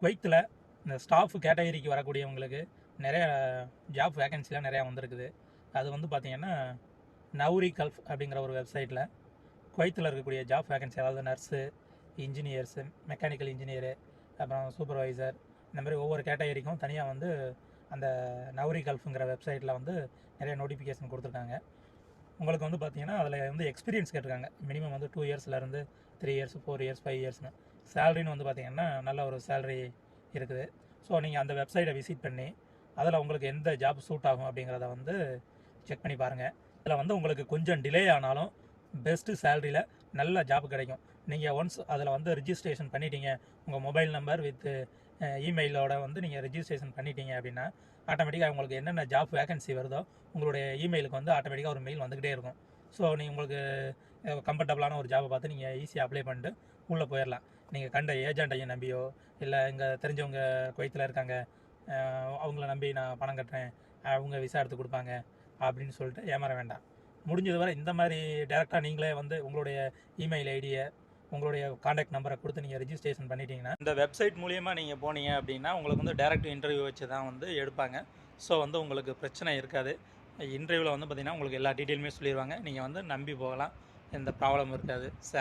குவைத்தில் இந்த ஸ்டாஃப் கேட்டகரிக்கு வரக்கூடியவங்களுக்கு நிறைய ஜாப் வேகன்சிலாம் நிறையா வந்திருக்குது. அது வந்து பார்த்திங்கன்னா நவுரி கல்ஃப் அப்படிங்கிற ஒரு வெப்சைட்டில் குவைத்தில் இருக்கக்கூடிய ஜாப் வேகன்சி அதாவது நர்ஸு இன்ஜினியர்ஸு மெக்கானிக்கல் இன்ஜினியரு அப்புறம் சூப்பர்வைசர் இந்த மாதிரி ஒவ்வொரு கேட்டகரிக்கும் தனியாக வந்து அந்த நவுரி கல்ஃபுங்கிற வெப்சைட்டில் வந்து நிறைய நோட்டிஃபிகேஷன் கொடுத்துருக்காங்க. உங்களுக்கு வந்து பார்த்திங்கன்னா அதில் வந்து எக்ஸ்பீரியன்ஸ் கேட்டிருக்காங்க. மினிமம் வந்து two இயர்ஸ்லேருந்து three years four years five இயர்ஸ்னு சேலரின்னு வந்து பார்த்தீங்கன்னா நல்ல ஒரு சேலரி இருக்குது. ஸோ நீங்கள் அந்த வெப்சைட்டை விசிட் பண்ணி அதில் உங்களுக்கு எந்த ஜாப் சூட் ஆகும் அப்படிங்கிறத வந்து செக் பண்ணி பாருங்கள் இதில் வந்து உங்களுக்கு கொஞ்சம் டிலே ஆனாலும் பெஸ்ட்டு சேலரியில் நல்ல ஜாப் கிடைக்கும். நீங்கள் ஒன்ஸ் அதில் வந்து ரிஜிஸ்ட்ரேஷன் பண்ணிட்டீங்க உங்கள் மொபைல் நம்பர் வித்து இமெயிலோட வந்து நீங்கள் ரிஜிஸ்ட்ரேஷன் பண்ணிட்டீங்க அப்படின்னா ஆட்டோமேட்டிக்காக உங்களுக்கு என்னென்ன ஜாப் வேகன்சி வருதோ உங்களுடைய இமெயிலுக்கு வந்து ஆட்டோமேட்டிக்காக ஒரு மெயில் வந்துக்கிட்டே இருக்கும். ஸோ நீங்கள் உங்களுக்கு கம்ஃபர்டபுளான ஒரு ஜாபை பார்த்து நீங்கள் ஈஸியாக அப்ளை பண்ணிட்டு உள்ளே போயிடலாம் நீங்கள் கண்ட ஏஜென்ட்டையும் நம்பியோ? இல்லை இங்கே தெரிஞ்சவங்க குவைத்தில் இருக்காங்க அவங்கள நம்பி நான் பணம் கட்டுறேன் அவங்க விசா எடுத்து கொடுப்பாங்க அப்படின்னு சொல்லிட்டு ஏமாற வேண்டாம். முடிஞ்சது வரை இந்த மாதிரி டேரெக்டாக நீங்களே வந்து உங்களுடைய இமெயில் ஐடியை உங்களுடைய காண்டாக்ட் நம்பரை கொடுத்து நீங்கள் ரெஜிஸ்ட்ரேஷன் பண்ணிட்டீங்கன்னா இந்த வெப்சைட் மூலியமாக நீங்கள் போனீங்க அப்படின்னா உங்களுக்கு வந்து டேரக்ட் இன்டர்வியூ வச்சு தான் வந்து எடுப்பாங்க. ஸோ வந்து உங்களுக்கு பிரச்சனை இருக்காது. இன்டர்வியூவில் வந்து பார்த்திங்கன்னா உங்களுக்கு எல்லா டீட்டெயிலுமே சொல்லிடுவாங்க நீங்கள் வந்து நம்பி போகலாம். எந்த ப்ராப்ளமும் இருக்காது.